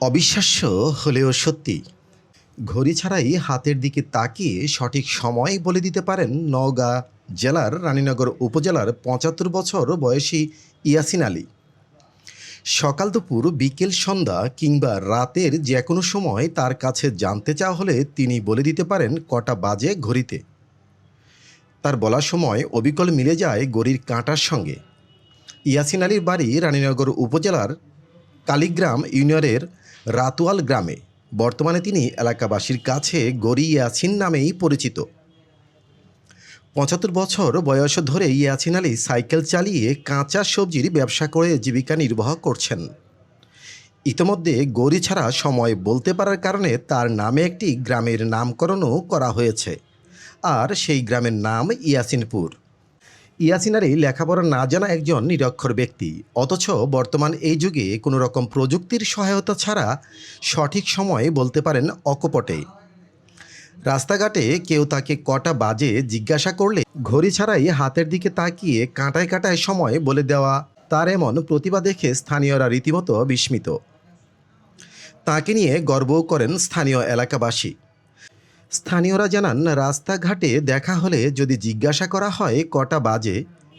অবিশ্বাস্য হলেও সত্যি। ঘড়ি ছাড়াই হাতের দিকে তাকিয়ে সঠিক সময় বলে দিতে পারেন নওগাঁ জেলার রানীনগর উপজেলার পঁচাত্তর বছর বয়সী ইয়াসিন আলী। সকাল দুপুর বিকেল সন্ধ্যা কিংবা রাতের যে কোনো সময় তার কাছে জানতে চাওয়া হলে তিনি বলে দিতে পারেন কটা বাজে ঘড়িতে। তার বলার সময় অবিকল মিলে যায় গড়ির কাঁটার সঙ্গে। ইয়াসিন আলীর বাড়ি রানীনগর উপজেলার কালীগ্রাম ইউনিয়নের রাতুয়াল গ্রামে বর্তমানে তিনি এলাকাবাসীর কাছে গরি ইয়াছিন নামেই পরিচিত। পঁচাত্তর বছর বয়স ধরে ইয়াছিন আলী সাইকেল চালিয়ে কাঁচা সবজির ব্যবসা করে জীবিকা নির্বাহ করছেন। ইতোমধ্যে গড়ি ছাড়া সময় বলতে পারার কারণে তার নামে একটি গ্রামের নামকরণও করা হয়েছে। আর সেই গ্রামের নাম ইয়াসিনপুর। ইয়াসিন আলী লেখাপড়া না জানা একজন নিরক্ষর ব্যক্তি। অথচ বর্তমান এই যুগে কোনো রকম প্রযুক্তির সহায়তা ছাড়া সঠিক সময়ে বলতে পারেন অকপটে। রাস্তাঘাটে কেউ তাকে কটা বাজে জিজ্ঞাসা করলে ঘড়ি ছাড়াই হাতের দিকে তাকিয়ে কাঁটায় কাঁটায় সময় বলে দেওয়া তার এমন প্রতিভা দেখে স্থানীয়রা রীতিমতো বিস্মিত। তাকে নিয়ে গর্বও করেন স্থানীয় এলাকাবাসী। স্থানীয়রা জানান, রাস্তাঘাটে দেখা হলে যদি জিজ্ঞাসা করা হয় কটা বাজে,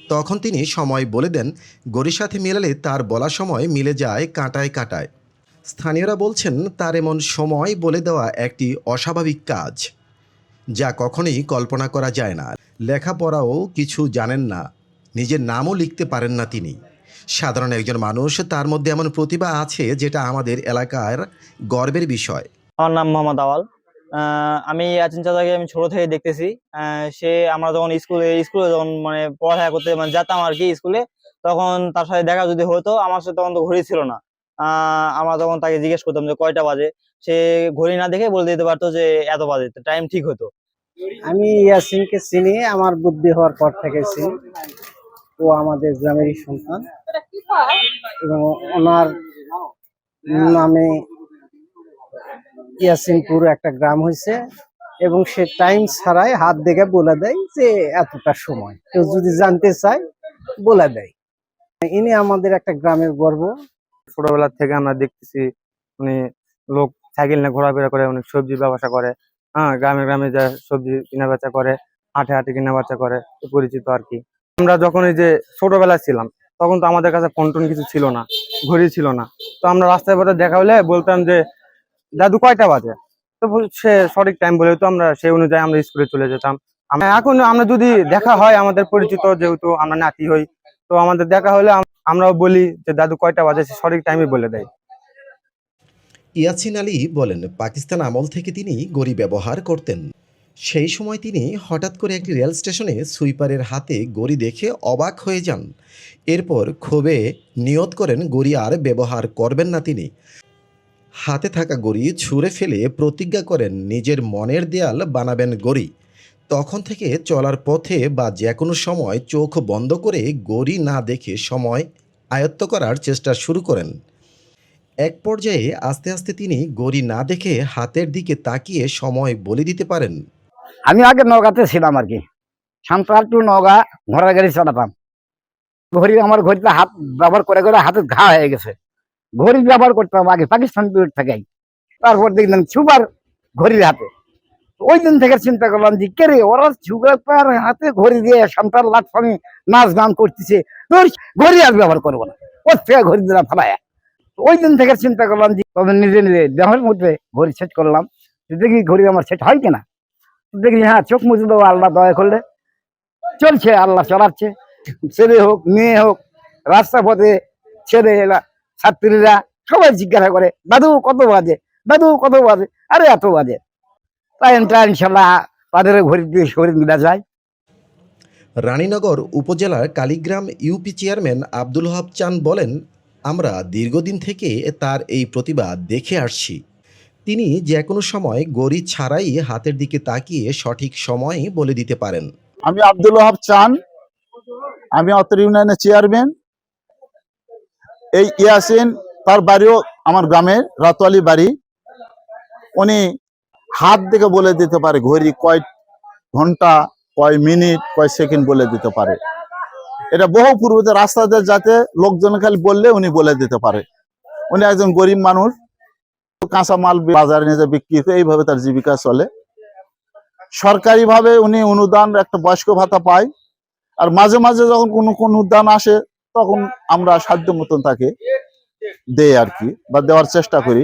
তখন তিনি সময় বলে দেন গড়ির সাথে মেলালে তার বলা সময় মিলে যায় কাঁটায় কাঁটায়। স্থানীয়রা বলছেন, তার এমন সময় বলে দেওয়া একটি অস্বাভাবিক কাজ, যা কখনোই কল্পনা করা যায় না। লেখাপড়াও কিছু জানেন না, নিজের নামও লিখতে পারেন না তিনি। সাধারণ একজন মানুষ, তার মধ্যে এমন প্রতিভা আছে, যেটা আমাদের এলাকার গর্বের বিষয়। আমার নাম মোহাম্মদ আওয়াল। আমি আচিন চাচাকে আমি ছোট থেকে দেখতেছি। সে আমরা যখন স্কুলে স্কুলে যখন মানে পড়ালেখা করতে মানে যেতাম আর কি স্কুলে, তখন তার সাথে দেখা যদি হতো, আমার সাথে তখন তো ঘড়ি ছিল না। আমরা তখন তাকে জিজ্ঞেস করতাম যে, কয়টা বাজে? সে ঘড়ি না দেখে বলে দিতে পারতো যে, এত বাজে টাইম ঠিক হতো। আমি ইয়াসিনকে চিনি, আমার বুদ্ধি হওয়ার পর থেকে চিনি। ও আমাদের গ্রামেরই সন্তান। এবং ওনার নামে ইয়াসিনপুর একটা গ্রাম হয়েছে এবং সে টাইম ছাড়াই হাত দেখে বলে দেয় যে এতটা সময়। কেউ যদি জানতে চায়, বলে দেয়। ইনি আমাদের একটা গ্রামের গর্ব। ছোটবেলা থেকে আমরা দেখতেছি, উনি লোক সাইকেল নিয়ে ঘোরাফেরা করে অনেক সবজি ব্যবসা করে। হ্যাঁ গ্রামে গ্রামে যা সবজি কেনা বেচা করে, হাটে হাটে কেনা বেচা করে পরিচিত আর কি। আমরা যখন এই যে ছোটবেলায় ছিলাম, তখন তো আমাদের কাছে ফোন টোন কিছু ছিল না, ঘড়ি ছিল না। তো আমরা রাস্তায় পথে দেখা হলে বলতাম যে দাদু কয়টা বাজে? তো সে সঠিক টাইম বলে তো আমরা সেই অনুযায়ী আমরা স্কুলে চলে যেতাম। এখন আমরা যদি দেখা হয় আমাদের পরিচিত যেহেতু আমরা নাতি হই, তো আমাদের দেখা হলে আমরাও বলি যে দাদু কয়টা বাজে সঠিক টাইমে বলে দেয়। ইয়াসিন আলী বলেন, পাকিস্তান আমল থেকে তিনি গড়ি ব্যবহার করতেন। সেই সময় তিনি হঠাৎ করে একটি রেল স্টেশনে সুইপারের হাতে গড়ি দেখে অবাক হয়ে যান। এরপর ক্ষোভে নিয়ত করেন, গড়ি আর ব্যবহার করবেন না তিনি। হাতে থাকা গড়ি ছুঁড়ে ফেলে প্রতিজ্ঞা করেন, নিজের মনের দেয়াল বানাবেন গড়ি। তখন থেকে চলার পথে বা যে কোনো সময় চোখ বন্ধ করে গড়ি না দেখে সময় আয়ত্ত করার চেষ্টা শুরু করেন। এক পর্যায়ে আস্তে আস্তে তিনি গড়ি না দেখে হাতের দিকে তাকিয়ে সময় বলে দিতে পারেন। আমি আগে নগাতে ছিলাম আর কি। সান্তাল নগা ঘোড়ার গাড়ি চালাতাম। ঘড়ি আমার ঘড়িতে হাত ব্যবহার করে করে হাতে ঘা হয়ে গেছে। ঘড়ি ব্যবহার করতাম, আগে পাকিস্তান পিরিয়ড থেকেই। তারপর দেখলাম সুপার ঘড়ির হাতে। ওই দিন থেকে চিন্তা করলাম যে, কে রে, ওরা সুগার হাতে ঘড়ি দিয়ে সান্তাল লাট আমি নাচ গান করতেছে। ঘড়ি আর ব্যবহার করব না। ওর থেকে ঘড়ি দিলাম ফেলায়। ওই দিন থেকে চিন্তা করলাম যে, তবে নিজে নিজে দেহের মধ্যে ঘড়ি সেট করলাম। দেখি ঘড়ি আমার সেট হয় কিনা। দেখি হ্যাঁ চোখ মুছে দেবো আল্লাহ দয়া করলে। চলছে, আল্লাহ চালাচ্ছে। ছেলে হোক, মেয়ে হোক রাস্তা পথে ছেলে এলা ছাত্রীরা সবাই জিজ্ঞাসা করে দাদু কত বাজে? দাদু কত বাজে? আরে এত বাজে। তাই ইনশাল্লাহ তাদের ঘড়ি দিয়ে শরীর মিলা যায় রানীনগর উপজেলার Kaligram UP chairman Abdul hub চান বলেন আমরা দীর্ঘদিন থেকে তার এই প্রতিভা দেখে আসছি। তিনি যে কোনো সময় গড়ি ছাড়াই হাতের দিকে তাকিয়ে সঠিক সময় বলে দিতে পারেন। আমি আব্দুল হাব চান। আমি অত্র ইউনিয়নের চেয়ারম্যান। এই ইয়াসিন তার বাড়িও আমার গ্রামের রাতোয়ালি বাড়ি। উনি হাত দেখে বলে দিতে পারে, ঘড়ি কয় ঘণ্টা, কয় মিনিট, কয় সেকেন্ড বলে দিতে পারে। এটা বহু পূর্বতে রাস্তাতে যাতে লোকজন খালি বললে উনি বলে দিতে পারে। উনি একজন গরিব মানুষ, কাঁচা মাল বাজারে নিয়ে বিক্রি করে এইভাবে তার জীবিকা চলে। সরকারিভাবে উনি অনুদান, একটা বয়স্ক ভাতা পায়। আর মাঝে মাঝে যখন কোনো কোন উদ্যান আসে তখন আমরা সাধ্য মতন তাকে দেয় আর কি বা দেওয়ার চেষ্টা করি।